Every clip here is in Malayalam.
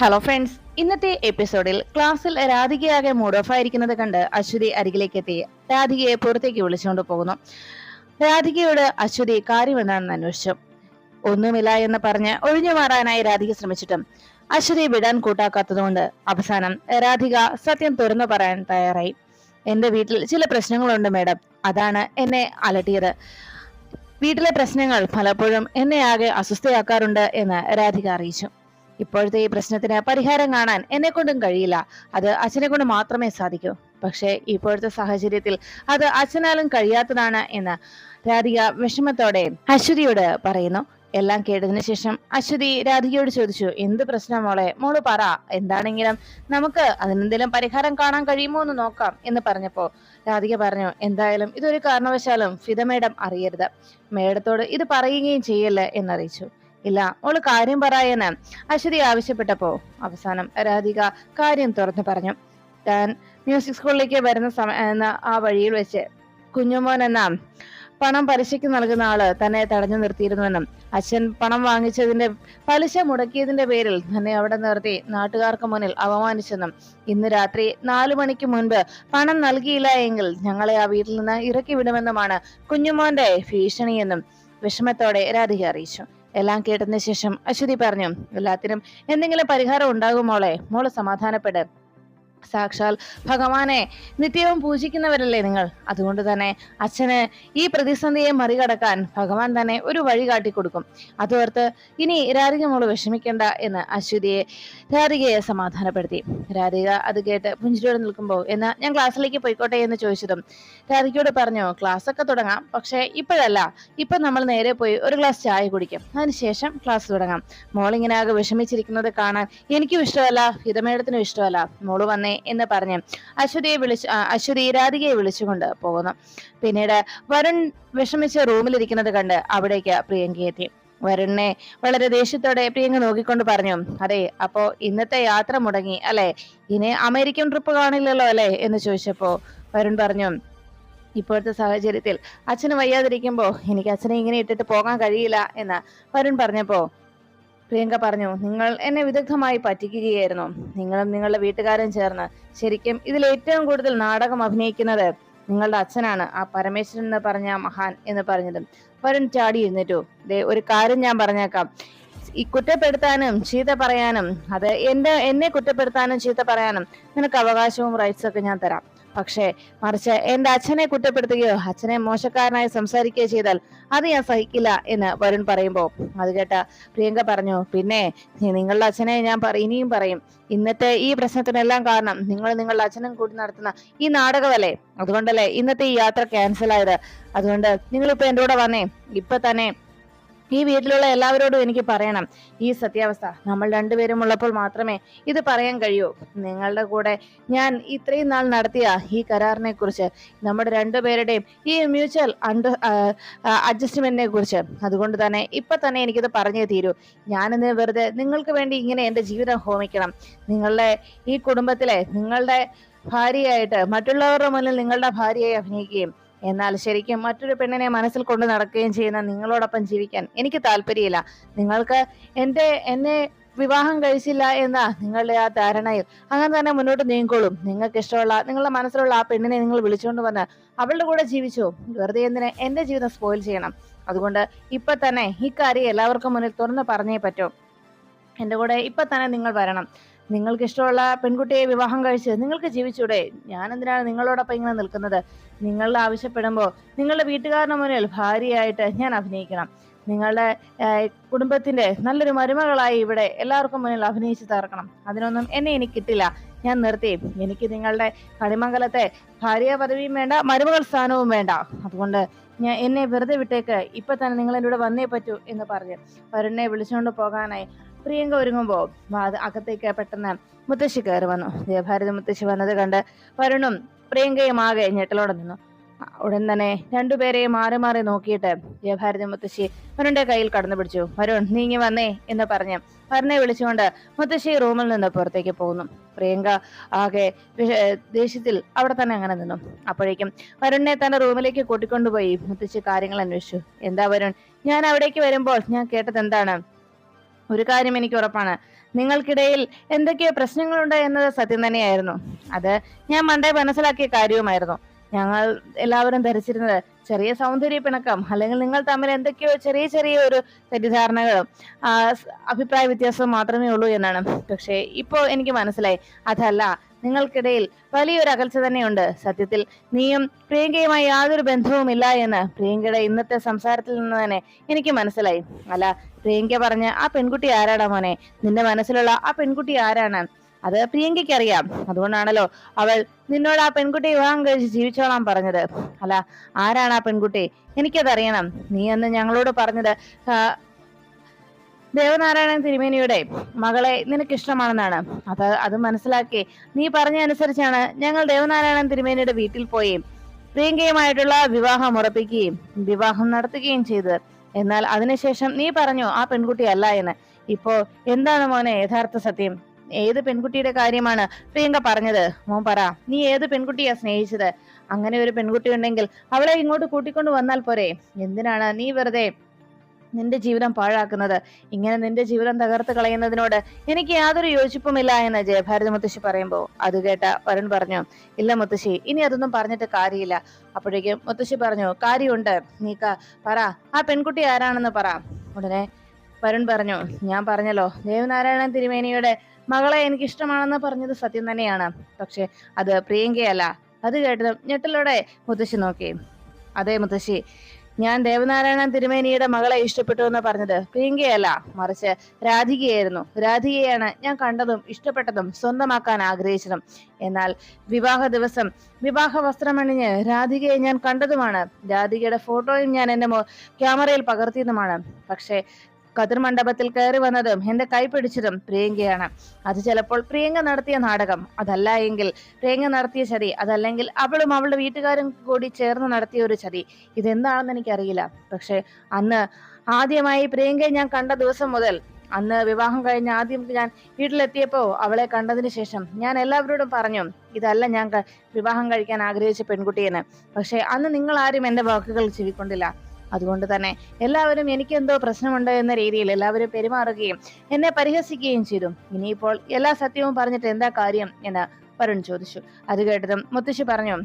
ഹലോ ഫ്രണ്ട്സ് ഇന്നത്തെ എപ്പിസോഡിൽ ക്ലാസ്സിൽ രാധികയാകെ മൂഡ് ഓഫ് ആയിരിക്കുന്നത് കണ്ട് അശ്വതി അരികിലേക്ക് എത്തി രാധികയെ പുറത്തേക്ക് വിളിച്ചുകൊണ്ട് പോകുന്നു. രാധികയോട് അശ്വതി കാര്യം എന്താണെന്ന് അന്വേഷിച്ചു. ഒന്നുമില്ല എന്ന് പറഞ്ഞ് ഒഴിഞ്ഞു മാറാനായി രാധിക ശ്രമിച്ചിട്ടും അശ്വതി വിടാൻ കൂട്ടാക്കാത്തതുകൊണ്ട് അവസാനം രാധിക സത്യം തുറന്നു പറയാൻ തയ്യാറായി. എന്റെ വീട്ടിൽ ചില പ്രശ്നങ്ങളുണ്ട് മേഡം. അതാണ് എന്നെ അലട്ടിയത്. വീട്ടിലെ പ്രശ്നങ്ങൾ പലപ്പോഴും എന്നെ ആകെ അസ്വസ്ഥയാക്കാറുണ്ട് എന്ന് രാധിക അറിയിച്ചു. ഇപ്പോഴത്തെ ഈ പ്രശ്നത്തിന് പരിഹാരം കാണാൻ എന്നെ കൊണ്ടും കഴിയില്ല. അത് അച്ഛനെ കൊണ്ട് മാത്രമേ സാധിക്കൂ. പക്ഷേ ഇപ്പോഴത്തെ സാഹചര്യത്തിൽ അത് അച്ഛനാലും കഴിയാത്തതാണ് എന്ന് രാധിക വിഷമത്തോടെ അശ്വതിയോട് പറയുന്നു. എല്ലാം കേട്ടതിന് ശേഷം അശ്വതി രാധികയോട് ചോദിച്ചു എന്ത് പ്രശ്നം മോളെ? മോൾ പറ. എന്താണെങ്കിലും നമുക്ക് അതിനെന്തെങ്കിലും പരിഹാരം കാണാൻ കഴിയുമോ എന്ന് നോക്കാം എന്ന് പറഞ്ഞപ്പോൾ രാധിക പറഞ്ഞു എന്തായാലും ഇതൊരു കാരണവശാലും ഫിത മേഡം അറിയരുത്. മേഡത്തോട് ഇത് പറയുകയും ചെയ്യല്ലേ എന്നറിയിച്ചു. ഇല്ല ഓൾ കാര്യം പറയാന്. അശ്വതി ആവശ്യപ്പെട്ടപ്പോ അവസാനം രാധിക കാര്യം തുറന്നു പറഞ്ഞു. താൻ മ്യൂസിക് സ്കൂളിലേക്ക് വരുന്ന സമയ എന്ന ആ വഴിയിൽ വെച്ച് കുഞ്ഞുമോൻ എന്ന പണം പലിശയ്ക്ക് നൽകുന്ന ആൾ തന്നെ തടഞ്ഞു നിർത്തിയിരുന്നുവെന്നും അച്ഛൻ പണം വാങ്ങിച്ചതിന്റെ പലിശ മുടക്കിയതിന്റെ പേരിൽ തന്നെ അവിടെ നിർത്തി നാട്ടുകാർക്ക് മുന്നിൽ അപമാനിച്ചെന്നും ഇന്ന് രാത്രി നാലു മണിക്ക് മുൻപ് പണം നൽകിയില്ല എങ്കിൽ ഞങ്ങളെ ആ വീട്ടിൽ നിന്ന് ഇറക്കി വിടുമെന്നുമാണ് കുഞ്ഞുമോന്റെ ഭീഷണിയെന്നും വിഷമത്തോടെ രാധിക അറിയിച്ചു. എല്ലാം കേട്ടതിന് ശേഷം അശ്വതി പറഞ്ഞു എല്ലാത്തിനും എന്തെങ്കിലും പരിഹാരം ഉണ്ടാകും മോളെ. മോൾ സമാധാനപ്പെട്. സാക്ഷാൽ ഭഗവാനെ നിത്യവും പൂജിക്കുന്നവരല്ലേ നിങ്ങൾ? അതുകൊണ്ട് തന്നെ അച്ഛന് ഈ പ്രതിസന്ധിയെ മറികടക്കാൻ ഭഗവാൻ തന്നെ ഒരു വഴി കാട്ടിക്കൊടുക്കും. അതോർത്ത് ഇനി രാധിക മോൾ വിഷമിക്കേണ്ട എന്ന് അശ്വതിയെ രാധികയെ സമാധാനപ്പെടുത്തി. രാധിക അത് കേട്ട് പുഞ്ചിരിയോടെ നിൽക്കുമ്പോൾ എന്നാ ഞാൻ ക്ലാസ്സിലേക്ക് പോയിക്കോട്ടെ? എന്ന് ചോദിച്ചതും രാധികയോട് പറഞ്ഞു ക്ലാസ് ഒക്കെ തുടങ്ങാം. പക്ഷെ ഇപ്പോഴല്ല. ഇപ്പൊ നമ്മൾ നേരെ പോയി ഒരു ഗ്ലാസ് ചായ കുടിക്കും. അതിനുശേഷം ക്ലാസ് തുടങ്ങാം. മോളിങ്ങനെ ആകെ വിഷമിച്ചിരിക്കുന്നത് കാണാൻ എനിക്കും ഇഷ്ടമല്ല. ഹിതമേടത്തിനും ഇഷ്ടമല്ല. മോൾ വന്നേ എന്ന് പറഞ്ഞ് അശ്വതിയെ വിളിച്ച് അശ്വതി രാധികയെ വിളിച്ചുകൊണ്ട് പോകുന്നു. പിന്നീട് വരുൺ വിഷമിച്ച് റൂമിലിരിക്കുന്നത് കണ്ട് അവിടേക്ക് പ്രിയങ്കി എത്തി. വരുണിനെ വളരെ ദേഷ്യത്തോടെ പ്രിയങ്ക നോക്കിക്കൊണ്ട് പറഞ്ഞു അതെ അപ്പോ ഇന്നത്തെ യാത്ര മുടങ്ങി അല്ലെ? ഇനി അമേരിക്കൻ ട്രിപ്പ് കാണില്ലല്ലോ അല്ലെ? എന്ന് ചോദിച്ചപ്പോ വരുൺ പറഞ്ഞു ഇപ്പോഴത്തെ സാഹചര്യത്തിൽ അച്ഛന് വയ്യാതിരിക്കുമ്പോ എനിക്ക് അച്ഛനെ ഇങ്ങനെ ഇട്ടിട്ട് പോകാൻ കഴിയില്ല എന്ന് വരുൺ പറഞ്ഞപ്പോ പ്രിയങ്ക പറഞ്ഞു നിങ്ങൾ എന്നെ വിദഗ്ധമായി പറ്റിക്കുകയായിരുന്നു. നിങ്ങളും നിങ്ങളുടെ വീട്ടുകാരും ചേർന്ന് ശരിക്കും ഇതിൽ ഏറ്റവും കൂടുതൽ നാടകം അഭിനയിക്കുന്നത് നിങ്ങളുടെ അച്ഛനാണ് ആ പരമേശ്വരൻ എന്ന് പറഞ്ഞ മഹാൻ എന്ന് പറഞ്ഞതും. വരുൺ ചാടി എഴുന്നേറ്റു. ദേ ഒരു കാര്യം ഞാൻ പറഞ്ഞേക്കാം. ഈ കുറ്റപ്പെടുത്താനും ചീത്ത പറയാനും അത് എന്റെ എന്നെ കുറ്റപ്പെടുത്താനും ചീത്ത പറയാനും നിനക്ക് അവകാശവും റൈറ്റ്സ് ഒക്കെ ഞാൻ തരാം. പക്ഷേ മറിച്ച് എന്റെ അച്ഛനെ കുറ്റപ്പെടുത്തുകയോ അച്ഛനെ മോശക്കാരനായി സംസാരിക്കുകയോ ചെയ്താൽ അത് ഞാൻ സഹിക്കില്ല എന്ന് വരുൺ പറയുമ്പോൾ അത് കേട്ട പ്രിയങ്ക പറഞ്ഞു പിന്നെ നിങ്ങളുടെ അച്ഛനെ ഞാൻ ഇനിയും പറയും. ഇന്നത്തെ ഈ പ്രശ്നത്തിനെല്ലാം കാരണം നിങ്ങൾ നിങ്ങളുടെ അച്ഛനും കൂടി നടത്തുന്ന ഈ നാടകമല്ലേ? അതുകൊണ്ടല്ലേ ഇന്നത്തെ ഈ യാത്ര ക്യാൻസൽ ആയത്? അതുകൊണ്ട് നിങ്ങളിപ്പോ എന്റെ കൂടെ വന്നേ. ഇപ്പൊ തന്നെ ഈ വീട്ടിലുള്ള എല്ലാവരോടും എനിക്ക് പറയണം. ഈ സത്യാവസ്ഥ നമ്മൾ രണ്ടുപേരും ഉള്ളപ്പോൾ മാത്രമേ ഇത് പറയാൻ കഴിയൂ. നിങ്ങളുടെ കൂടെ ഞാൻ ഇത്രയും നാൾ നടത്തിയ ഈ കരാറിനെ കുറിച്ച് നമ്മുടെ രണ്ടുപേരുടെയും ഈ മ്യൂച്വൽ അണ്ടർ അഡ്ജസ്റ്റ്മെന്റിനെ കുറിച്ച് അതുകൊണ്ട് തന്നെ ഇപ്പൊ തന്നെ എനിക്കിത് പറഞ്ഞേ തീരൂ. ഞാനിന്ന് വെറുതെ നിങ്ങൾക്ക് വേണ്ടി ഇങ്ങനെ എന്റെ ജീവിതം ഹോമിക്കണം. നിങ്ങളുടെ ഈ കുടുംബത്തിലെ നിങ്ങളുടെ ഭാര്യയായിട്ട് മറ്റുള്ളവരുടെ മുന്നിൽ നിങ്ങളുടെ ഭാര്യയായി അഭിനയിക്കുകയും എന്നാൽ ശരിക്കും മറ്റൊരു പെണ്ണിനെ മനസ്സിൽ കൊണ്ട് നടക്കുകയും ചെയ്യുന്ന നിങ്ങളോടൊപ്പം ജീവിക്കാൻ എനിക്ക് താല്പര്യമില്ല. നിങ്ങൾക്ക് എന്റെ എന്നെ വിവാഹം കഴിച്ചില്ല എന്ന നിങ്ങളുടെ ആ ധാരണയിൽ അങ്ങനെ തന്നെ മുന്നോട്ട് നീങ്ങിക്കോളും. നിങ്ങൾക്ക് ഇഷ്ടമുള്ള നിങ്ങളുടെ മനസ്സിലുള്ള ആ പെണ്ണിനെ നിങ്ങൾ വിളിച്ചുകൊണ്ട് വന്ന് അവളുടെ കൂടെ ജീവിച്ചു. വെറുതെ എന്തിന് എന്റെ ജീവിതം സ്പോയിൽ ചെയ്യണം? അതുകൊണ്ട് ഇപ്പൊ തന്നെ ഈ കാര്യം എല്ലാവർക്കും മുന്നിൽ തുറന്ന് പറഞ്ഞേ പറ്റൂ. എന്റെ കൂടെ ഇപ്പൊ തന്നെ നിങ്ങൾ വരണം. നിങ്ങൾക്ക് ഇഷ്ടമുള്ള പെൺകുട്ടിയെ വിവാഹം കഴിച്ച് നിങ്ങൾക്ക് ജീവിച്ചൂടെ? ഞാൻ എന്തിനാണ് നിങ്ങളോടൊപ്പം ഇങ്ങനെ നിൽക്കുന്നത്? നിങ്ങൾ ആവശ്യപ്പെടുമ്പോൾ നിങ്ങളുടെ വീട്ടുകാരുടെ മുന്നിൽ ഭാര്യയായിട്ട് ഞാൻ അഭിനയിക്കണം. നിങ്ങളുടെ കുടുംബത്തിന്റെ നല്ലൊരു മരുമകളായി ഇവിടെ എല്ലാവർക്കും മുന്നിൽ അഭിനയിച്ചു തീർക്കണം അതിനൊന്നും എന്നെ എനിക്ക് കിട്ടില്ല. ഞാൻ നിർത്തി. എനിക്ക് നിങ്ങളുടെ കണിമംഗലത്തെ ഭാര്യ പദവിയും വേണ്ട മരുമകൾ സ്ഥാനവും വേണ്ട. അതുകൊണ്ട് ഞാൻ എന്നെ വെറുതെ വിട്ടേക്ക്. ഇപ്പൊ തന്നെ നിങ്ങൾ എന്നോട് വന്നേ പറ്റൂ എന്ന് പറഞ്ഞ് വരുണിനെ വിളിച്ചുകൊണ്ട് പോകാനായി പ്രിയങ്ക ഒരുങ്ങുമ്പോ അകത്തേക്ക് പെട്ടെന്ന് മുത്തശ്ശി കയറി വന്നു. ദേവഭാരതി മുത്തശ്ശി വന്നത് കണ്ട് വരുണും പ്രിയങ്കയും ആകെ ഞെട്ടലോടെ നിന്നു. ഉടൻ തന്നെ രണ്ടുപേരെയും മാറി മാറി നോക്കിയിട്ട് ജയഭാരതി മുത്തശ്ശി വരുണിന്റെ കയ്യിൽ കടന്നു പിടിച്ചു. വരുൺ നീങ്ങി വന്നേ എന്ന് പറഞ്ഞ് വരുണെ വിളിച്ചുകൊണ്ട് മുത്തശ്ശി റൂമിൽ നിന്ന് പുറത്തേക്ക് പോകുന്നു. പ്രിയങ്ക ആകെ ദേഷ്യത്തിൽ അവിടെ തന്നെ അങ്ങനെ നിന്നു. അപ്പോഴേക്കും വരുണിനെ തന്റെ റൂമിലേക്ക് കൂട്ടിക്കൊണ്ടുപോയി മുത്തശ്ശി കാര്യങ്ങൾ അന്വേഷിച്ചു. എന്താ വരുൺ? ഞാൻ അവിടേക്ക് വരുമ്പോൾ ഞാൻ കേട്ടത് എന്താണ്? ഒരു കാര്യം എനിക്ക് ഉറപ്പാണ്. നിങ്ങൾക്കിടയിൽ എന്തൊക്കെയോ പ്രശ്നങ്ങളുണ്ട് എന്നത് സത്യം തന്നെയായിരുന്നു. അത് ഞാൻ മണ്ടേ മനസ്സിലാക്കിയ കാര്യവുമായിരുന്നു. ഞങ്ങൾ എല്ലാവരും ധരിച്ചിരുന്നത് ചെറിയ സൗന്ദര്യ പിണക്കം അല്ലെങ്കിൽ നിങ്ങൾ തമ്മിൽ എന്തൊക്കെയോ ചെറിയ ചെറിയ ഒരു തെറ്റിദ്ധാരണകളും അഭിപ്രായ വ്യത്യാസവും മാത്രമേ ഉള്ളൂ എന്നാണ്. പക്ഷേ ഇപ്പോൾ എനിക്ക് മനസ്സിലായി അതല്ല നിങ്ങൾക്കിടയിൽ വലിയൊരു അകൽച്ച തന്നെയുണ്ട്. സത്യത്തിൽ നീയും പ്രിയങ്കയുമായി യാതൊരു ബന്ധവുമില്ല എന്ന് പ്രിയങ്കയുടെ ഇന്നത്തെ സംസാരത്തിൽ നിന്ന് തന്നെ എനിക്ക് മനസ്സിലായി. അല്ല പ്രിയങ്ക പറഞ്ഞ ആ പെൺകുട്ടി ആരാടാ മോനെ? നിന്റെ മനസ്സിലുള്ള ആ പെൺകുട്ടി ആരാണ്? അത് പ്രിയങ്കയ്ക്ക് അറിയാം. അതുകൊണ്ടാണല്ലോ അവൾ നിന്നോട് ആ പെൺകുട്ടിയെ വിവാഹം കഴിച്ച് ജീവിച്ചോളാൻ പറഞ്ഞത്. അല്ല ആരാണ് ആ പെൺകുട്ടി? എനിക്കതറിയണം. നീ അന്ന് ഞങ്ങളോട് പറഞ്ഞത് ദേവനാരായണൻ തിരുമേനിയുടെ മകളെ നിനക്കിഷ്ടമാണെന്നാണ്. അത് അത് മനസ്സിലാക്കി നീ പറഞ്ഞ അനുസരിച്ചാണ് ഞങ്ങൾ ദേവനാരായണൻ തിരുമേനിയുടെ വീട്ടിൽ പോയി പ്രിയങ്കയുമായിട്ടുള്ള വിവാഹം ഉറപ്പിക്കുകയും വിവാഹം നടത്തുകയും ചെയ്തത് എന്നാൽ അതിനുശേഷം നീ പറഞ്ഞു ആ പെൺകുട്ടി അല്ല എന്ന്. ഇപ്പോ എന്താണ് മോനെ യഥാർത്ഥ സത്യം? ഏത് പെൺകുട്ടിയുടെ കാര്യമാണ് പ്രിയങ്ക പറഞ്ഞത്? മോൻ പറ. നീ ഏത് പെൺകുട്ടിയാ സ്നേഹിച്ചത്? അങ്ങനെ ഒരു പെൺകുട്ടി ഉണ്ടെങ്കിൽ അവളെ ഇങ്ങോട്ട് കൂട്ടിക്കൊണ്ട് വന്നാൽ പോരെ. എന്തിനാണ് നീ വെറുതെ നിന്റെ ജീവിതം പാഴാക്കുന്നത്? ഇങ്ങനെ നിന്റെ ജീവിതം തകർത്ത് കളയുന്നതിനോട് എനിക്ക് യാതൊരു യോജിപ്പുമില്ല എന്ന് ജയഭാരതി മുത്തശ്ശി പറയുമ്പോൾ അത് കേട്ട വരുൺ പറഞ്ഞു ഇല്ല മുത്തശ്ശി ഇനി അതൊന്നും പറഞ്ഞിട്ട് കാര്യമില്ല. അപ്പോഴേക്കും മുത്തശ്ശി പറഞ്ഞു കാര്യമുണ്ട്. നീക്ക പറ. ആ പെൺകുട്ടി ആരാണെന്ന് പറ. ഉടനെ വരുൺ പറഞ്ഞു ഞാൻ പറഞ്ഞല്ലോ. ദേവനാരായണൻ തിരുമേനിയുടെ മകളെ എനിക്ക് ഇഷ്ടമാണെന്ന് പറഞ്ഞത് സത്യം തന്നെയാണ്. പക്ഷെ അത് പ്രിയങ്കയല്ല. അത് കേട്ടതും ഞെട്ടലോടെ മുത്തശ്ശി നോക്കി. അതെ മുത്തശ്ശി. ഞാൻ ദേവനാരായണൻ തിരുമേനിയുടെ മകളെ ഇഷ്ടപ്പെട്ടു എന്ന് പറഞ്ഞത് പ്രിയങ്കയല്ല. മറിച്ച് രാധികയായിരുന്നു. രാധികയാണ് ഞാൻ കണ്ടതും ഇഷ്ടപ്പെട്ടതും സ്വന്തമാക്കാൻ ആഗ്രഹിച്ചതും. എന്നാൽ വിവാഹ ദിവസം വിവാഹ വസ്ത്രമണിഞ്ഞ് രാധികയെ ഞാൻ കണ്ടതുമാണ്. രാധികയുടെ ഫോട്ടോയും ഞാൻ എന്റെ ക്യാമറയിൽ പകർത്തിയതുമാണ്. പക്ഷേ കതിർ മണ്ഡപത്തിൽ കയറി വന്നതും എന്റെ കൈ പിടിച്ചതും പ്രിയങ്കയാണ്. അത് ചിലപ്പോൾ പ്രിയങ്ക നടത്തിയ നാടകം. അതല്ല എങ്കിൽ പ്രിയങ്ക നടത്തിയ ചതി അതല്ലെങ്കിൽ അവളും അവളുടെ വീട്ടുകാരും കൂടി ചേർന്ന് നടത്തിയ ഒരു ചതി. ഇതെന്താണെന്ന് എനിക്കറിയില്ല. പക്ഷെ അന്ന് ആദ്യമായി പ്രിയങ്കയെ ഞാൻ കണ്ട ദിവസം മുതൽ അന്ന് വിവാഹം കഴിഞ്ഞ ആദ്യം ഞാൻ വീട്ടിലെത്തിയപ്പോൾ അവളെ കണ്ടതിന് ശേഷം ഞാൻ എല്ലാവരോടും പറഞ്ഞു ഇതല്ല ഞാൻ വിവാഹം കഴിക്കാൻ ആഗ്രഹിച്ച പെൺകുട്ടിയെന്ന്. പക്ഷെ അന്ന് നിങ്ങൾ ആരും എന്റെ വാക്കുകൾ ചെവിക്കൊണ്ടില്ല. അതുകൊണ്ട് തന്നെ എല്ലാവരും എനിക്ക് എന്തോ പ്രശ്നമുണ്ട് എന്ന രീതിയിൽ എല്ലാവരും പെരുമാറുകയും എന്നെ പരിഹസിക്കുകയും ചെയ്തു. ഇനിയിപ്പോൾ എല്ലാ സത്യവും പറഞ്ഞിട്ട് എന്താ കാര്യം എന്ന് വരുൺ ചോദിച്ചു. അത് കേട്ടതും മുത്തശ്ശി പറഞ്ഞു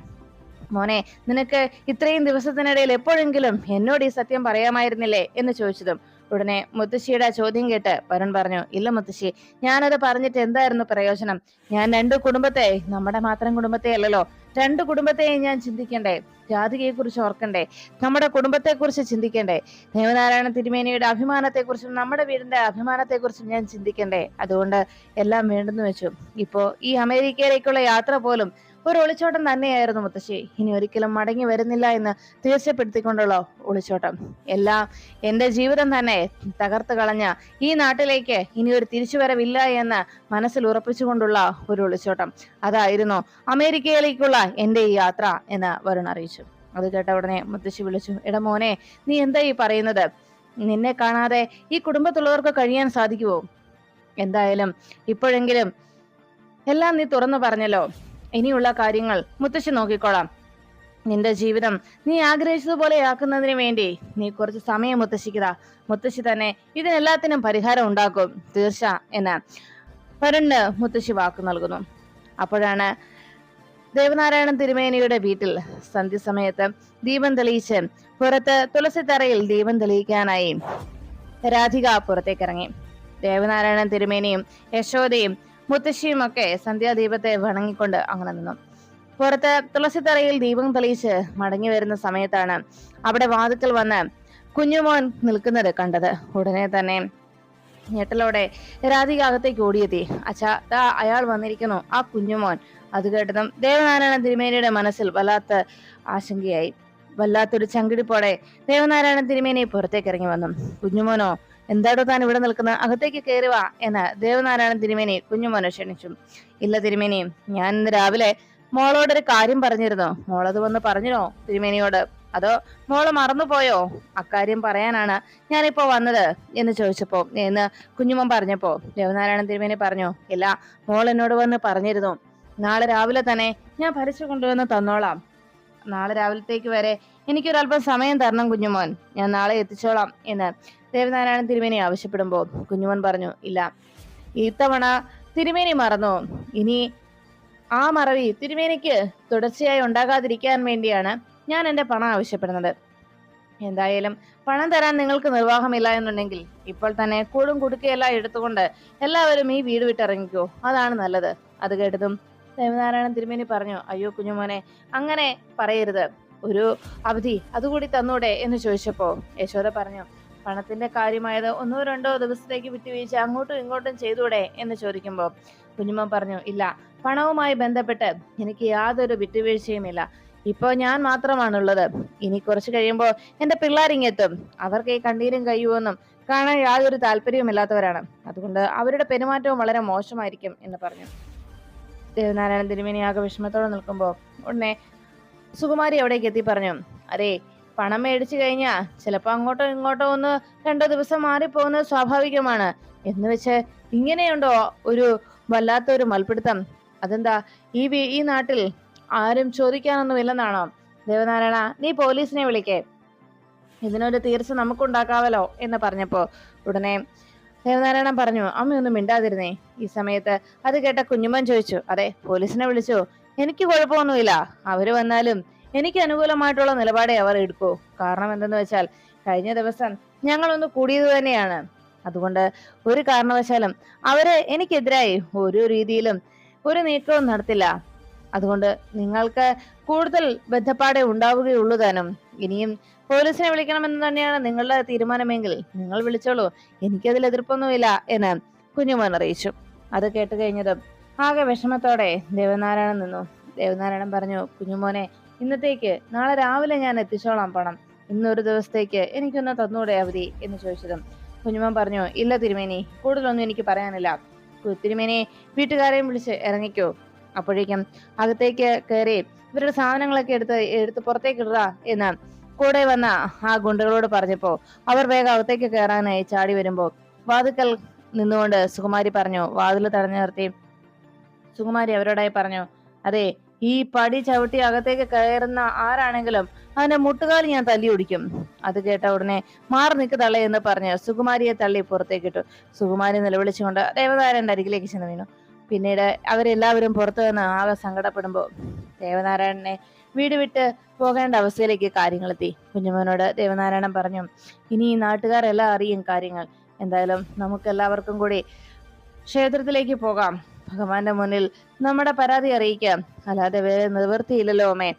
മോനെ നിനക്ക് ഇത്രയും ദിവസത്തിനിടയിൽ എപ്പോഴെങ്കിലും എന്നോട് ഈ സത്യം പറയാമായിരുന്നില്ലേ? എന്ന് ചോദിച്ചതും ഉടനെ മുത്തശ്ശിയുടെ ചോദ്യം കേട്ട് വരുൺ പറഞ്ഞു ഇല്ല മുത്തശ്ശി ഞാനത് പറഞ്ഞിട്ട് എന്തായിരുന്നു പ്രയോജനം? ഞാൻ രണ്ടു കുടുംബത്തെ നമ്മുടെ മാത്രം കുടുംബത്തെ അല്ലല്ലോ രണ്ട് കുടുംബത്തെയും ഞാൻ ചിന്തിക്കണ്ടേ? ജാതികയെ കുറിച്ച് ഓർക്കണ്ടേ? നമ്മുടെ കുടുംബത്തെ കുറിച്ച് ചിന്തിക്കണ്ടേ? ദേവനാരായണ തിരുമേനിയുടെ അഭിമാനത്തെ കുറിച്ചും നമ്മുടെ വീടിന്റെ അഭിമാനത്തെ കുറിച്ചും ഞാൻ ചിന്തിക്കണ്ടേ? അതുകൊണ്ട് എല്ലാം വേണ്ടെന്ന് വെച്ചു. ഇപ്പോ ഈ അമേരിക്കയിലേക്കുള്ള യാത്ര പോലും ഒരു ഒളിച്ചോട്ടം തന്നെയായിരുന്നു മുത്തശ്ശി. ഇനി ഒരിക്കലും മടങ്ങി വരുന്നില്ല എന്ന് തീർച്ചപ്പെടുത്തിക്കൊണ്ടുള്ള ഒളിച്ചോട്ടം. എല്ലാം എന്റെ ജീവിതം തന്നെ തകർത്ത് കളഞ്ഞ ഈ നാട്ടിലേക്ക് ഇനി ഒരു തിരിച്ചുവരവില്ല എന്ന് മനസ്സിൽ ഉറപ്പിച്ചുകൊണ്ടുള്ള ഒരു ഒളിച്ചോട്ടം. അതായിരുന്നു അമേരിക്കയിലേക്കുള്ള എന്റെ ഈ യാത്ര എന്ന് വരുൺ അറിയിച്ചു. അത് കേട്ട ഉടനെ മുത്തശ്ശി വിളിച്ചു എടാ മോനെ നീ എന്താ ഈ പറയുന്നത്? നിന്നെ കാണാതെ ഈ കുടുംബത്തുള്ളവർക്ക് കഴിയാൻ സാധിക്കുമോ എന്തായാലും ഇപ്പോഴെങ്കിലും എല്ലാം നീ തുറന്നു പറഞ്ഞല്ലോ. ഇനിയുള്ള കാര്യങ്ങൾ മുത്തശ്ശി നോക്കിക്കോളാം. നിന്റെ ജീവിതം നീ ആഗ്രഹിച്ചതുപോലെ ആക്കുന്നതിന് വേണ്ടി നീ കുറച്ച് സമയം മുത്തശ്ശിക്കുക മുത്തശ്ശി തന്നെ ഇതിനെല്ലാത്തിനും പരിഹാരം ഉണ്ടാക്കും. തീർച്ച എന്ന് പരണ്ട് മുത്തശ്ശി വാക്ക് നൽകുന്നു. അപ്പോഴാണ് ദേവനാരായണൻ തിരുമേനിയുടെ വീട്ടിൽ സന്ധ്യസമയത്ത് ദീപം തെളിയിച്ച് പുറത്ത് തുളസിത്തറയിൽ ദീപം തെളിയിക്കാനായി രാധിക പുറത്തേക്കിറങ്ങി ദേവനാരായണൻ തിരുമേനിയും യശോദയും മുത്തശ്ശിയും ഒക്കെ സന്ധ്യാദീപത്തെ വണങ്ങിക്കൊണ്ട് അങ്ങനെ നിന്നു. പുറത്ത് തുളസിത്തറയിൽ ദീപം തെളിയിച്ച് മടങ്ങി വരുന്ന സമയത്താണ് അവിടെ വാതുക്കൽ വന്ന് കുഞ്ഞുമോൻ നിൽക്കുന്നത് കണ്ടത്. ഉടനെ തന്നെ ഞെട്ടലോടെ രാധിക അകത്തേക്ക് ഓടിയെത്തി. അച്ഛാ ദാ അയാൾ വന്നിരിക്കുന്നു. ആ കുഞ്ഞുമോൻ. അത് കേട്ടതും ദേവനാരായണ തിരുമേനിയുടെ മനസ്സിൽ വല്ലാത്ത ആശങ്കയായി. വല്ലാത്തൊരു ചങ്കിടിപ്പോടെ ദേവനാരായണ തിരുമേനി പുറത്തേക്ക് ഇറങ്ങി വന്നു. കുഞ്ഞുമോനോ എന്താടോ താൻ ഇവിടെ നിൽക്കുന്ന? അകത്തേക്ക് കയറി വാ എന്ന് ദേവനാരായണ തിരുമേനി കുഞ്ഞുമോനെ ക്ഷണിച്ചു. ഇല്ല തിരുമേനി ഞാൻ ഇന്ന് രാവിലെ മോളോടൊരു കാര്യം പറഞ്ഞിരുന്നു. മോളത് വന്ന് പറഞ്ഞിരുന്നോ തിരുമേനിയോട്. അതോ മോൾ മറന്നുപോയോ? അക്കാര്യം പറയാനാണ് ഞാനിപ്പോ വന്നത് എന്ന് ചോദിച്ചപ്പോ എന്ന് കുഞ്ഞുമോൻ പറഞ്ഞപ്പോ ദേവനാരായണൻ തിരുമേനി പറഞ്ഞു ഇല്ല മോൾ എന്നോട് വന്ന് പറഞ്ഞിരുന്നു. നാളെ രാവിലെ തന്നെ ഞാൻ ഭരിച്ചു കൊണ്ടുവന്ന് തന്നോളാം. നാളെ രാവിലത്തേക്ക് വരെ എനിക്കൊരല്പം സമയം തരണം കുഞ്ഞുമോൻ ഞാൻ നാളെ എത്തിച്ചോളാം എന്ന് ദേവനാരായണ തിരുമേനി ആവശ്യപ്പെടുമ്പോൾ കുഞ്ഞുമൻ പറഞ്ഞു ഇല്ല ഇത്തവണ തിരുമേനി മറന്നു? ഇനി ആ മറവി തിരുമേനിക്ക് തുടർച്ചയായി ഉണ്ടാകാതിരിക്കാൻ വേണ്ടിയാണ് ഞാൻ എന്റെ പണം ആവശ്യപ്പെടുന്നത്. എന്തായാലും പണം തരാൻ നിങ്ങൾക്ക് നിർവാഹമില്ല എന്നുണ്ടെങ്കിൽ ഇപ്പോൾ തന്നെ കൂടും കുടുക്കയെല്ലാം എടുത്തുകൊണ്ട് എല്ലാവരും ഈ വീട് വിട്ടിറങ്ങിക്കോ. അതാണ് നല്ലത്. അത് കേട്ടതും ദേവനാരായണൻ തിരുമേനി പറഞ്ഞു അയ്യോ കുഞ്ഞുമോനെ അങ്ങനെ പറയരുത്. ഒരു അവധി അതുകൂടി തന്നൂടെ? എന്ന് ചോദിച്ചപ്പോ യശോദ പറഞ്ഞു പണത്തിന്റെ കാര്യമായത് ഒന്നോ രണ്ടോ ദിവസത്തേക്ക് വിട്ടുവീഴ്ച അങ്ങോട്ടും ഇങ്ങോട്ടും ചെയ്തൂടെ എന്ന് ചോദിക്കുമ്പോൾ കുഞ്ഞുമ്മ പറഞ്ഞു ഇല്ല പണവുമായി ബന്ധപ്പെട്ട് എനിക്ക് യാതൊരു വിട്ടുവീഴ്ചയുമില്ല. ഇപ്പോൾ ഞാൻ മാത്രമാണുള്ളത്. ഇനി കുറച്ച് കഴിയുമ്പോൾ എന്റെ പിള്ളേരിങ്ങെത്തും അവർക്ക് ഈ കണ്ണീരും കഴിയുമെന്നും കാണാൻ യാതൊരു താല്പര്യവുമില്ലാത്തവരാണ്. അതുകൊണ്ട് അവരുടെ പെരുമാറ്റവും വളരെ മോശമായിരിക്കും എന്ന് പറഞ്ഞു. ദേവനാരായണ തിരുമേനി ആകെ വിഷമത്തോടെ നിൽക്കുമ്പോൾ ഉടനെ സുകുമാരി അവിടേക്ക് എത്തി പറഞ്ഞു അതെ പണം മേടിച്ചു കഴിഞ്ഞാ ചിലപ്പോ അങ്ങോട്ടോ ഇങ്ങോട്ടോ ഒന്ന് രണ്ടോ ദിവസം മാറിപ്പോകുന്നത് സ്വാഭാവികമാണ്. എന്ന് വെച്ച് ഇങ്ങനെയുണ്ടോ ഒരു വല്ലാത്ത ഒരു മൽപിടുത്തം? അതെന്താ ഈ ഈ നാട്ടിൽ ആരും ചോദിക്കാനൊന്നും ഇല്ലെന്നാണോ ദേവനാരായണ നീ പോലീസിനെ വിളിക്കേ. ഇതിനൊരു തീർച്ച നമുക്കുണ്ടാക്കാവല്ലോ എന്ന് പറഞ്ഞപ്പോ ഉടനെ ദേവനാരായണൻ പറഞ്ഞു അമ്മയൊന്നും മിണ്ടാതിരുന്നേ. ഈ സമയത്ത് അത് കേട്ട കുഞ്ഞുമ്മൻ ചോദിച്ചു അതെ പോലീസിനെ വിളിച്ചു. എനിക്ക് കുഴപ്പമൊന്നുമില്ല. അവർ വന്നാലും എനിക്ക് അനുകൂലമായിട്ടുള്ള നിലപാടേ അവർ എടുക്കൂ. കാരണം എന്തെന്ന് വെച്ചാൽ കഴിഞ്ഞ ദിവസം ഞങ്ങളൊന്ന് കൂടിയത് തന്നെയാണ്. അതുകൊണ്ട് ഒരു കാരണവശാലും അവർ എനിക്കെതിരായി ഒരു രീതിയിലും ഒരു നീക്കവും നടത്തില്ല. അതുകൊണ്ട് നിങ്ങൾക്ക് കൂടുതൽ ബന്ധപ്പാടെ ഉണ്ടാവുകയുള്ളൂ താനും. ഇനിയും പോലീസിനെ വിളിക്കണമെന്ന് തന്നെയാണ് നിങ്ങളുടെ തീരുമാനമെങ്കിൽ നിങ്ങൾ വിളിച്ചോളൂ. എനിക്കതിൽ എതിർപ്പൊന്നുമില്ല എന്ന് കുഞ്ഞുമോൻ അറിയിച്ചു. അത് കേട്ട് കഴിഞ്ഞതും ആകെ വിഷമത്തോടെ ദേവനാരായണൻ നിന്നു. ദേവനാരായണൻ പറഞ്ഞു കുഞ്ഞുമോനെ ഇന്നത്തേക്ക് നാളെ രാവിലെ ഞാൻ എത്തിച്ചോളാം പണം. ഇന്നൊരു ദിവസത്തേക്ക് എനിക്കൊന്ന് തന്നൂടെ അവധി എന്ന് ചോദിച്ചതും കുഞ്ഞുമോൻ പറഞ്ഞു ഇല്ല തിരുമേനി കൂടുതലൊന്നും എനിക്ക് പറയാനില്ല. തിരുമേനി വീട്ടുകാരെയും വിളിച്ച് ഇറങ്ങിക്കോ. അപ്പോഴേക്കും അകത്തേക്ക് കയറി ഇവരുടെ സാധനങ്ങളൊക്കെ എടുത്ത് എടുത്ത് പുറത്തേക്ക് ഇടുക എന്ന് കൂടെ വന്ന ആ ഗുണ്ടകളോട് പറഞ്ഞപ്പോ അവർ വേഗം അകത്തേക്ക് കയറാനായി ചാടി വരുമ്പോ വാതുക്കൽ നിന്നുകൊണ്ട് സുകുമാരി പറഞ്ഞു വാതിൽ തടഞ്ഞു നിർത്തി. സുകുമാരി അവരോടായി പറഞ്ഞു അതെ ഈ പടി ചവിട്ടി അകത്തേക്ക് കയറുന്ന ആരാണെങ്കിലും അവന്റെ മുട്ടുകാൽ ഞാൻ തല്ലി ഒടിക്കും അത് കേട്ട ഉടനെ മാറി നിൽക്ക് തള്ളേ എന്ന് പറഞ്ഞ് സുകുമാരിയെ തള്ളി പുറത്തേക്കിട്ടു സുകുമാരി നിലവിളിച്ചുകൊണ്ട് ദേവനാരായണന്റെ അരികിലേക്ക് ചെന്ന് വീണു. പിന്നീട് അവരെല്ലാവരും പുറത്തു നിന്ന് ആകെ സങ്കടപ്പെടുമ്പോൾ ദേവനാരായണനെ വീട് വിട്ട് പോകേണ്ട അവസ്ഥയിലേക്ക് കാര്യങ്ങളെത്തി കുഞ്ഞുമോനോട് ദേവനാരായണൻ പറഞ്ഞു ഇനി ഈ നാട്ടുകാരെല്ലാം അറിയും കാര്യങ്ങൾ. എന്തായാലും നമുക്ക് എല്ലാവർക്കും കൂടി ക്ഷേത്രത്തിലേക്ക് പോകാം. ഭഗവാന്റെ മുന്നിൽ നമ്മുടെ പരാതി അറിയിക്കാം. അല്ലാതെ വേറെ നിവൃത്തിയില്ലല്ലോ അമ്മേ.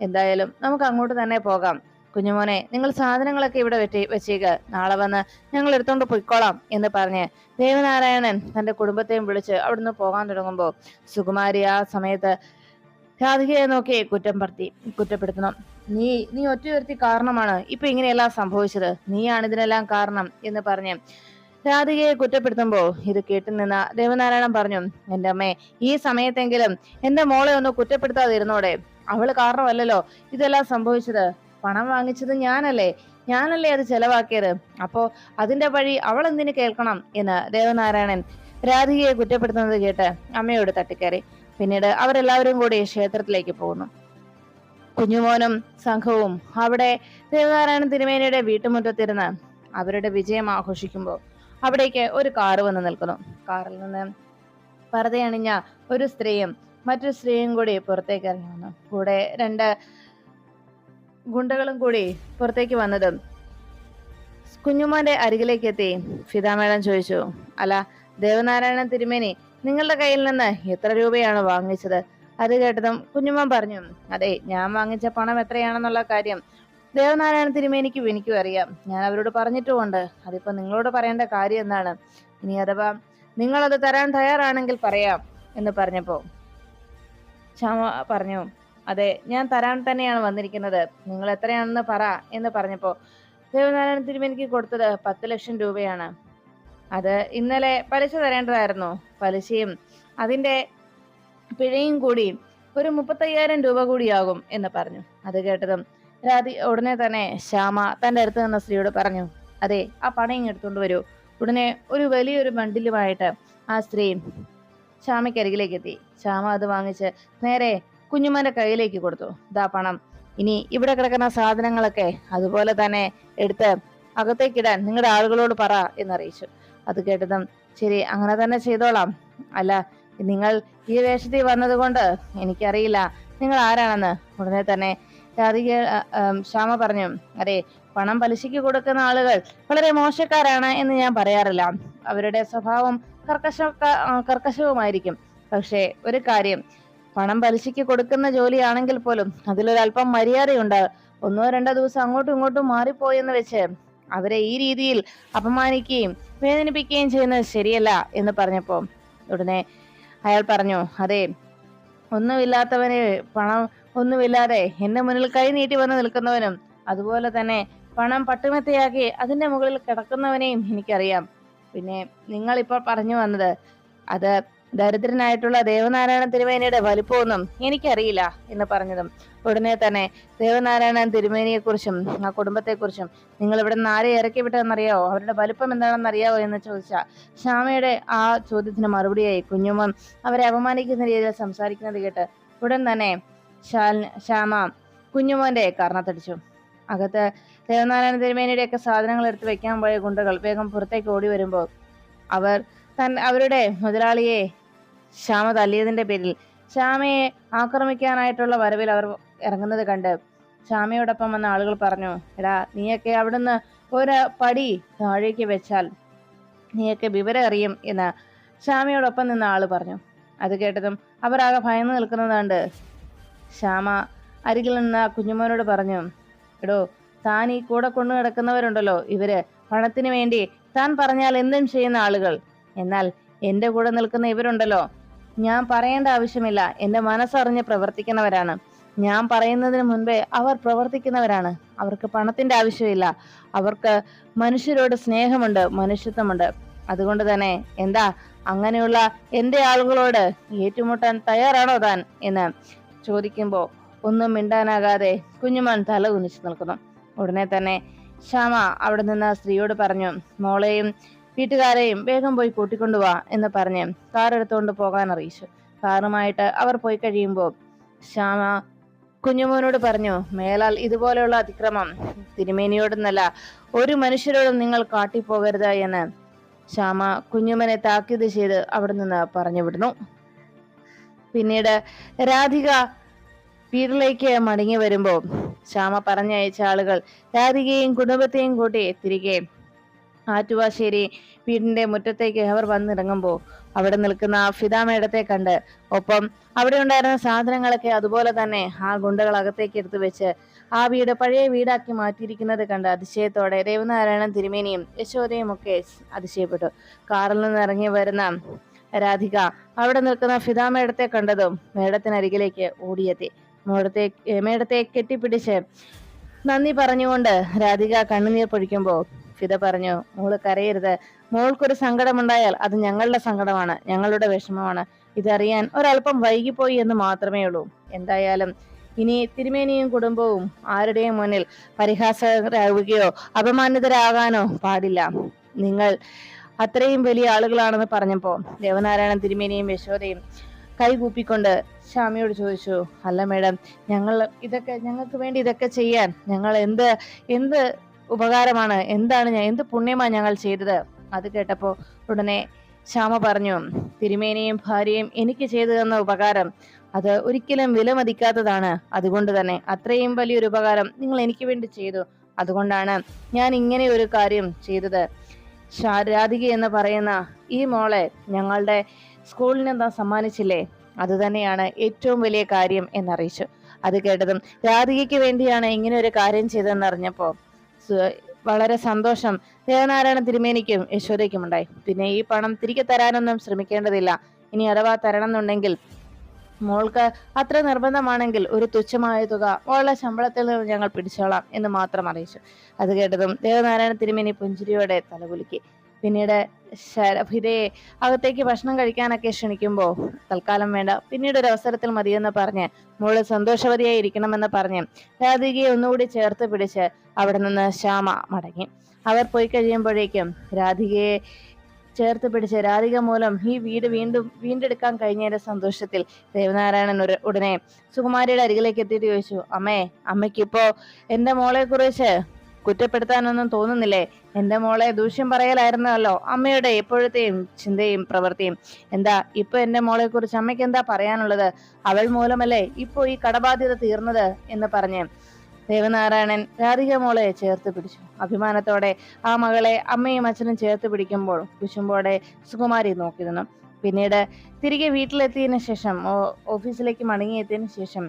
എന്തായാലും നമുക്ക് അങ്ങോട്ട് തന്നെ പോകാം. കുഞ്ഞുമോനെ നിങ്ങൾ സാധനങ്ങളൊക്കെ ഇവിടെ വെറ്റി വെച്ചേക്ക്. നാളെ വന്ന് ഞങ്ങൾ എടുത്തോണ്ട് പൊയ്ക്കോളാം എന്ന് പറഞ്ഞ് ദേവനാരായണൻ തന്റെ കുടുംബത്തെയും വിളിച്ച് അവിടുന്ന് പോകാൻ തുടങ്ങുമ്പോൾ സുകുമാരി ആ സമയത്ത് രാധികയെ നോക്കി കുറ്റം പറത്തി കുറ്റപ്പെടുത്തണം. നീ നീ ഒറ്റ കാരണമാണ്. ഇപ്പൊ ഇങ്ങനെയെല്ലാം സംഭവിച്ചത്. നീയാണ് ഇതിനെല്ലാം കാരണം എന്ന് പറഞ്ഞ് രാധികയെ കുറ്റപ്പെടുത്തുമ്പോ ഇത് കേട്ടു നിന്ന ദേവനാരായണൻ പറഞ്ഞു എന്റെ അമ്മേ ഈ സമയത്തെങ്കിലും എന്റെ മോളെ ഒന്ന് കുറ്റപ്പെടുത്താതിരുന്നോടെ. അവൾ കാരണമല്ലല്ലോ ഇതെല്ലാം സംഭവിച്ചത്. പണം വാങ്ങിച്ചത് ഞാനല്ലേ. ഞാനല്ലേ അത് ചെലവാക്കിയത്. അപ്പോ അതിന്റെ വഴി അവൾ എന്തിനു കേൾക്കണം? എന്ന് ദേവനാരായണൻ രാധികയെ കുറ്റപ്പെടുത്തുന്നത് കേട്ട് അമ്മയോട് തട്ടിക്കയറി. പിന്നീട് അവരെല്ലാവരും കൂടി ക്ഷേത്രത്തിലേക്ക് പോകുന്നു. കുഞ്ഞുമോനും സംഘവും അവിടെ ദേവനാരായണൻ തിരുമേനിയുടെ വീട്ടുമുറ്റത്തിരുന്ന് അവരുടെ വിജയം ആഘോഷിക്കുമ്പോൾ അവിടേക്ക് ഒരു കാറ് വന്ന് നിൽക്കുന്നു. കാറിൽ നിന്ന് പർദ്ദയണിഞ്ഞ ഒരു സ്ത്രീയും മറ്റൊരു സ്ത്രീയും കൂടി പുറത്തേക്ക് ഇറങ്ങി വന്നു. കൂടെ രണ്ട് ഗുണ്ടകളും കൂടി പുറത്തേക്ക് വന്നതും കുഞ്ഞുമോന്റെ അരികിലേക്ക് എത്തി. ഫിതാമേളം ചോദിച്ചു അല്ല ദേവനാരായണൻ തിരുമേനി നിങ്ങളുടെ കയ്യിൽ നിന്ന് എത്ര രൂപയാണ് വാങ്ങിച്ചത്? അത് കേട്ടതും കുഞ്ഞുമാൻ പറഞ്ഞു അതെ ഞാൻ വാങ്ങിച്ച പണം എത്രയാണെന്നുള്ള കാര്യം ദേവനാരായണ തിരുമേനിക്കും എനിക്കും അറിയാം. ഞാൻ അവരോട് പറഞ്ഞിട്ടുമുണ്ട്. അതിപ്പോ നിങ്ങളോട് പറയേണ്ട കാര്യം എന്താണ്? ഇനി അഥവാ നിങ്ങൾ അത് തരാൻ തയ്യാറാണെങ്കിൽ പറയാം എന്ന് പറഞ്ഞപ്പോ ക്ഷമ പറഞ്ഞു അതെ ഞാൻ തരാൻ തന്നെയാണ് വന്നിരിക്കുന്നത്. നിങ്ങൾ എത്രയാണെന്ന് പറ എന്ന് പറഞ്ഞപ്പോ ദേവനാരായണ തിരുമേനിക്ക് കൊടുത്തത് പത്ത് ലക്ഷം രൂപയാണ്. അത് ഇന്നലെ പലിശ തരേണ്ടതായിരുന്നു. പലിശയും അതിന്റെ പിഴയും കൂടി ഒരു മുപ്പത്തയ്യായിരം രൂപ കൂടിയാകും എന്ന് പറഞ്ഞു. അത് കേട്ടതും രാധി ഉടനെ തന്നെ ശ്യാമ തന്റെ അടുത്ത് നിന്ന സ്ത്രീയോട് പറഞ്ഞു അതെ ആ പണം എടുത്തുകൊണ്ട് വരൂ. ഉടനെ ഒരു വലിയൊരു ബണ്ടിലുമായിട്ട് ആ സ്ത്രീ ശ്യാമയ്ക്കരികിലേക്ക് എത്തി. ശ്യാമ അത് വാങ്ങിച്ച് നേരെ കുഞ്ഞുമാന്റെ കയ്യിലേക്ക് കൊടുത്തു. ഇതാ പണം. ഇനി ഇവിടെ കിടക്കുന്ന സാധനങ്ങളൊക്കെ അതുപോലെ തന്നെ എടുത്ത് അകത്തേക്കിടാൻ നിങ്ങളുടെ ആളുകളോട് പറ എന്നറിയിച്ചു. അത് കേട്ടതും ശരി അങ്ങനെ തന്നെ ചെയ്തോളാം. അല്ല നിങ്ങൾ ഈ വേഷത്തിൽ വന്നതുകൊണ്ട് എനിക്കറിയില്ല നിങ്ങൾ ആരാണെന്ന്. ഉടനെ തന്നെ ആ, ശ്യാമ പറഞ്ഞു അതെ പണം പലിശയ്ക്ക് കൊടുക്കുന്ന ആളുകൾ വളരെ മോശക്കാരാണ് എന്ന് ഞാൻ പറയാറില്ല. അവരുടെ സ്വഭാവം കർക്കശ കർക്കശവുമായിരിക്കും. പക്ഷേ ഒരു കാര്യം പണം പലിശയ്ക്ക് കൊടുക്കുന്ന ജോലിയാണെങ്കിൽ പോലും അതിലൊരല്പം മര്യാദയുണ്ട്. ഒന്നോ രണ്ടോ ദിവസം അങ്ങോട്ടും ഇങ്ങോട്ടും മാറിപ്പോയെന്ന് വെച്ച് അവരെ ഈ രീതിയിൽ അപമാനിക്കുകയും വേദനിപ്പിക്കുകയും ചെയ്യുന്നത് ശരിയല്ല എന്ന് പറഞ്ഞപ്പോൾ ഉടനെ അയാൾ പറഞ്ഞു അതെ ഒന്നുമില്ലാത്തവന് പണം ഒന്നുമില്ലാതെ എന്റെ മുന്നിൽ കൈ നീട്ടി വന്ന് നിൽക്കുന്നവനും അതുപോലെ തന്നെ പണം പട്ടുമെത്തയാക്കി അതിന്റെ മുകളിൽ കിടക്കുന്നവനെയും എനിക്കറിയാം. പിന്നെ നിങ്ങൾ ഇപ്പോൾ പറഞ്ഞു വന്നത് അത് ദരിദ്രനായിട്ടുള്ള ദേവനാരായണ തിരുമേനിയുടെ വലിപ്പമൊന്നും എനിക്കറിയില്ല എന്ന് പറഞ്ഞതും ഉടനെ തന്നെ ദേവനാരായണൻ തിരുമേനിയെ കുറിച്ചും ആ കുടുംബത്തെ കുറിച്ചും നിങ്ങൾ ഇവിടെ നിന്ന് ആരെ ഇറക്കി വിട്ടതെന്നറിയാവോ? അവരുടെ വലിപ്പം എന്താണെന്ന് അറിയാവോ എന്ന് ചോദിച്ച ശ്യാമയുടെ ആ ചോദ്യത്തിന് മറുപടിയായി കുഞ്ഞുമ്മൻ അവരെ അപമാനിക്കുന്ന രീതിയിൽ സംസാരിക്കുന്നത് കേട്ട് ഉടൻ തന്നെ ശ്യാമ കുഞ്ഞുമോന്റെ കർണത്തടിച്ചു. അകത്ത് ദേവനാരായണ തിരുമേനിയുടെ ഒക്കെ സാധനങ്ങൾ എടുത്ത് വെക്കാൻ പോയ ഗുണ്ടകൾ വേഗം പുറത്തേക്ക് ഓടി വരുമ്പോൾ അവർ തൻ അവരുടെ മുതലാളിയെ ശ്യാമ തല്ലിയതിന്റെ പേരിൽ ശ്യാമയെ ആക്രമിക്കാനായിട്ടുള്ള വരവിൽ അവർ ഇറങ്ങുന്നത് കണ്ട് ശ്യാമയോടൊപ്പം വന്ന ആളുകൾ പറഞ്ഞു എടാ നീയൊക്കെ അവിടുന്ന് ഒരു പടി താഴേക്ക് വെച്ചാൽ നീയൊക്കെ വിവരം അറിയും എന്ന് ശ്യാമയോടൊപ്പം നിന്ന ആൾ പറഞ്ഞു. അത് കേട്ടതും അവരാകെ ഭയന്ന് നിൽക്കുന്നത് കണ്ട് ശ്യാമ അരികിൽ നിന്ന് കുഞ്ഞുമോനോട് പറഞ്ഞു എടോ താൻ ഈ കൂടെ കൊണ്ടു കിടക്കുന്നവരുണ്ടല്ലോ ഇവർ പണത്തിന് വേണ്ടി താൻ പറഞ്ഞാൽ എന്തും ചെയ്യുന്ന ആളുകൾ. എന്നാൽ എന്റെ കൂടെ നിൽക്കുന്ന ഇവരുണ്ടല്ലോ. ഞാൻ പറയേണ്ട ആവശ്യമില്ല. എന്റെ മനസ്സറിഞ്ഞ് പ്രവർത്തിക്കുന്നവരാണ്. ഞാൻ പറയുന്നതിന് മുൻപേ അവർ പ്രവർത്തിക്കുന്നവരാണ്. അവർക്ക് പണത്തിന്റെ ആവശ്യമില്ല. അവർക്ക് മനുഷ്യരോട് സ്നേഹമുണ്ട് മനുഷ്യത്വമുണ്ട്. അതുകൊണ്ട് തന്നെ എന്താ അങ്ങനെയുള്ള എന്റെ ആളുകളോട് ഏറ്റുമുട്ടാൻ തയ്യാറാണോ താൻ? എന്ന് ചോദിക്കുമ്പോൾ ഒന്നും മിണ്ടാനാകാതെ കുഞ്ഞുമോൻ തല കുനിച്ചു നിൽക്കുന്നു. ഉടനെ തന്നെ ശ്യാമ അവിടെ നിന്ന് സ്ത്രീയോട് പറഞ്ഞു മോളെയും വീട്ടുകാരെയും വേഗം പോയി കൂട്ടിക്കൊണ്ടുവാ എന്ന് പറഞ്ഞ് കാർ എടുത്തുകൊണ്ട് പോകാൻ അറിയിച്ചു. കാറുമായിട്ട് അവർ പോയി കഴിയുമ്പോൾ ശ്യാമ കുഞ്ഞുമോനോട് പറഞ്ഞു മേലാൽ ഇതുപോലെയുള്ള അതിക്രമം തിരുമേനിയോടൊന്നല്ല ഒരു മനുഷ്യരോടും നിങ്ങൾ കാട്ടിപ്പോകരുത് എന്ന് ശ്യാമ കുഞ്ഞുമനെ താക്കീത് ചെയ്ത് അവിടെ നിന്ന് പറഞ്ഞു വിടുന്നു പിന്നീട് രാധിക വീട്ടിലേക്ക് മടങ്ങി വരുമ്പോൾ ശ്യാമ പറഞ്ഞയച്ച ആളുകൾ രാധികയും കുടുംബത്തെയും കൂട്ടി തിരികെ ആറ്റുവാശ്ശേരി വീടിന്റെ മുറ്റത്തേക്ക് അവർ വന്നിറങ്ങുമ്പോൾ അവിടെ നിൽക്കുന്ന ഫിദാ മേഡത്തെ കണ്ട് ഒപ്പം അവിടെ ഉണ്ടായിരുന്ന സാധനങ്ങളൊക്കെ അതുപോലെ തന്നെ ആ ഗുണ്ടകൾ അകത്തേക്ക് എടുത്തു വെച്ച് ആ വീട് പഴയ വീടാക്കി മാറ്റിയിരിക്കുന്നത് കണ്ട് അതിശയത്തോടെ ദേവനാരായണൻ തിരുമേനിയും യശോദയും ഒക്കെ അതിശയപ്പെട്ടു. കാറിൽ നിന്ന് ഇറങ്ങി വരുന്ന രാധിക അവിടെ നിൽക്കുന്ന ഫിദാ മേഡത്തെ കണ്ടതും മേഡത്തിനരികിലേക്ക് ഓടിയെത്തി. മേഡത്തെ മേടത്തെ കെട്ടിപ്പിടിച്ച് നന്ദി പറഞ്ഞുകൊണ്ട് രാധിക കണ്ണുനീർ പൊഴിക്കുമ്പോൾ ഫിദ പറഞ്ഞു മോൾ കരയരുത്. മോൾക്കൊരു സങ്കടമുണ്ടായാൽ അത് ഞങ്ങളുടെ സങ്കടമാണ് ഞങ്ങളുടെ വിഷമമാണ്. ഇതറിയാൻ ഒരല്പം വൈകിപ്പോയി എന്ന് മാത്രമേ ഉള്ളൂ. എന്തായാലും ഇനി തിരുമേനിയും കുടുംബവും ആരുടെയും മുന്നിൽ പരിഹാസരാകുകയോ അപമാനിതരാകാനോ പാടില്ല. നിങ്ങൾ അത്രയും വലിയ ആളുകളാണെന്ന് പറഞ്ഞപ്പോ ദേവനാരായണൻ തിരുമേനിയും യശോദയും കൈകൂപ്പിക്കൊണ്ട് ഷാമിയോട് ചോദിച്ചു അല്ല മേഡം ഞങ്ങൾ ഇതൊക്കെ ഞങ്ങൾക്ക് വേണ്ടി ഇതൊക്കെ ചെയ്യാൻ ഞങ്ങൾ എന്ത് എന്ത് ഉപകാരമാണ്? എന്താണ് ഞാൻ എന്ത് പുണ്യമാണ് ഞങ്ങൾ ചെയ്തത്? അത് കേട്ടപ്പോൾ ഉടനെ ശ്യാമ പറഞ്ഞു തിരുമേനിയും ഭാര്യയും എനിക്ക് ചെയ്തു തന്ന ഉപകാരം അത് ഒരിക്കലും വിലമതിക്കാത്തതാണ്. അതുകൊണ്ട് തന്നെ അത്രയും വലിയൊരു ഉപകാരം നിങ്ങൾ എനിക്ക് വേണ്ടി ചെയ്തു. അതുകൊണ്ടാണ് ഞാൻ ഇങ്ങനെ ഒരു കാര്യം ചെയ്തത്. രാധിക എന്ന് പറയുന്ന ഈ മോളെ ഞങ്ങളുടെ സ്കൂളിൽ നിന്നാ സമ്മാനിച്ചില്ലേ? അത് തന്നെയാണ് ഏറ്റവും വലിയ കാര്യം എന്നറിയിച്ചു. അത് കേട്ടതും രാധികയ്ക്ക് വേണ്ടിയാണ് ഇങ്ങനെ ഒരു കാര്യം ചെയ്തതെന്ന് അറിഞ്ഞപ്പോ സു- വളരെ സന്തോഷം. ദേവനാരായണ തിരുമേനിക്കും യശോദയ്ക്കും ഉണ്ടായി പിന്നെ ഈ പണം തിരികെ തരാനൊന്നും ശ്രമിക്കേണ്ടതില്ല. ഇനി അഥവാ തരണം എന്നുണ്ടെങ്കിൽ മോൾക്ക് അത്ര നിർബന്ധമാണെങ്കിൽ ഒരു തുച്ഛമായ തുക മോളുടെ ശമ്പളത്തിൽ നിന്ന് ഞങ്ങൾ പിടിച്ചോളാം എന്ന് മാത്രം അറിയിച്ചു. അത് കേട്ടതും ദേവനാരായണ തിരുമേനി പുഞ്ചിരിയോടെ തലകുലുക്കി. പിന്നീട് ശരഭിതയെ അകത്തേക്ക് ഭക്ഷണം കഴിക്കാനൊക്കെ ക്ഷണിക്കുമ്പോൾ തൽക്കാലം വേണ്ട പിന്നീട് ഒരു അവസരത്തിൽ മതിയെന്ന് പറഞ്ഞ് മോൾ സന്തോഷവതിയായി ഇരിക്കണമെന്ന് പറഞ്ഞ് രാധികയെ ഒന്നുകൂടി ചേർത്ത് പിടിച്ച് അവിടെ നിന്ന് ശ്യാമ മടങ്ങി. അവർ പോയി കഴിയുമ്പോഴേക്കും രാധികയെ ചേർത്ത് പിടിച്ച രാധിക മൂലം ഈ വീട് വീണ്ടും വീണ്ടെടുക്കാൻ കഴിഞ്ഞതിന്റെ സന്തോഷത്തിൽ ദേവനാരായണൻ ഒരു ഉടനെ സുകുമാരിയുടെ അരികിലേക്ക് എത്തിയിട്ട് ചോദിച്ചു അമ്മേ അമ്മയ്ക്കിപ്പോ എന്റെ മോളെ കുറിച്ച് കുറ്റപ്പെടുത്താനൊന്നും തോന്നുന്നില്ലേ? എന്റെ മോളെ ദൂഷ്യം പറയലായിരുന്നല്ലോ അമ്മയുടെ എപ്പോഴത്തെയും ചിന്തയും പ്രവൃത്തിയും. എന്താ ഇപ്പൊ എന്റെ മോളെ കുറിച്ച് അമ്മയ്ക്ക് എന്താ പറയാനുള്ളത്? അവൾ മൂലമല്ലേ ഇപ്പോ ഈ കടബാധ്യത തീർന്നത്? എന്ന് പറഞ്ഞ് ദേവനാരായണൻ രാധിക മോളെ ചേർത്ത് പിടിച്ചു. അഭിമാനത്തോടെ ആ മകളെ അമ്മയും അച്ഛനും ചേർത്ത് പിടിക്കുമ്പോൾ കുശുമ്പോടെ സുകുമാരി നോക്കി നിന്നു. പിന്നീട് തിരികെ വീട്ടിലെത്തിയതിനു ശേഷം ഓഫീസിലേക്ക് മടങ്ങിയെത്തിയതിനു ശേഷം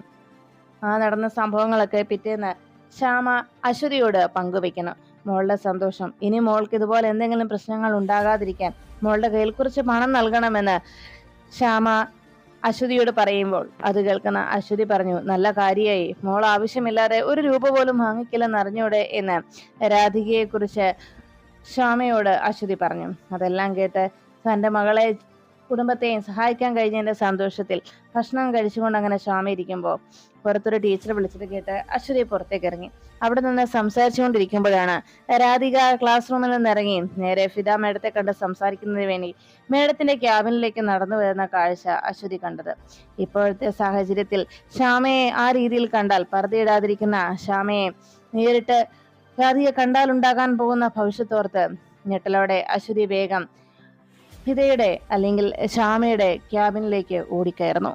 ആ നടന്ന സംഭവങ്ങളൊക്കെ പിറ്റേന്ന് ശ്യാമ അശ്വതിയോട് പങ്കുവെക്കണം മോളുടെ സന്തോഷം. ഇനി മോൾക്ക് ഇതുപോലെ എന്തെങ്കിലും പ്രശ്നങ്ങൾ ഉണ്ടാകാതിരിക്കാൻ മോളുടെ കയ്യിൽ കുറച്ച് പണം നൽകണമെന്ന് ശ്യാമ അശ്വതിയോട് പറയുമ്പോൾ അത് കേൾക്കുന്ന അശ്വതി പറഞ്ഞു നല്ല കാര്യമായി മോൾ ആവശ്യമില്ലാതെ ഒരു രൂപ പോലും വാങ്ങിക്കില്ലെന്ന് അറിഞ്ഞൂടെ എന്ന് രാധികയെ കുറിച്ച് ശ്യാമയോട് അശ്വതി പറഞ്ഞു. അതെല്ലാം കേട്ട് തന്റെ മകളെ കുടുംബത്തെയും സഹായിക്കാൻ കഴിഞ്ഞതിന്റെ സന്തോഷത്തിൽ ഭക്ഷണം കഴിച്ചുകൊണ്ട് അങ്ങനെ ശ്യാമ ഇരിക്കുമ്പോൾ പുറത്തൊരു ടീച്ചർ വിളിച്ചിട്ട് കേട്ട് അശ്വതി പുറത്തേക്ക് ഇറങ്ങി. അവിടെ നിന്ന് സംസാരിച്ചുകൊണ്ടിരിക്കുമ്പോഴാണ് രാധിക ക്ലാസ് റൂമിൽ നിന്ന് ഇറങ്ങി നേരെ ഫിദ മേഡത്തെ കണ്ട് സംസാരിക്കുന്നതിന് വേണ്ടി മേഡത്തിന്റെ ക്യാബിനിലേക്ക് നടന്നു വരുന്ന കാഴ്ച അശ്വതി കണ്ടത്. ഇപ്പോഴത്തെ സാഹചര്യത്തിൽ ശ്യാമയെ ആ രീതിയിൽ കണ്ടാൽ പറതിയിടാതിരിക്കുന്ന ശ്യാമയെ നേരിട്ട് രാധിക കണ്ടാൽ ഉണ്ടാകാൻ പോകുന്ന ഭവിഷ്യത്തോർത്ത് ഞെട്ടലോടെ അശ്വതി വേഗം ഫിദയുടെ അല്ലെങ്കിൽ ശ്യാമയുടെ ക്യാബിനിലേക്ക് ഓടിക്കയറുന്നു.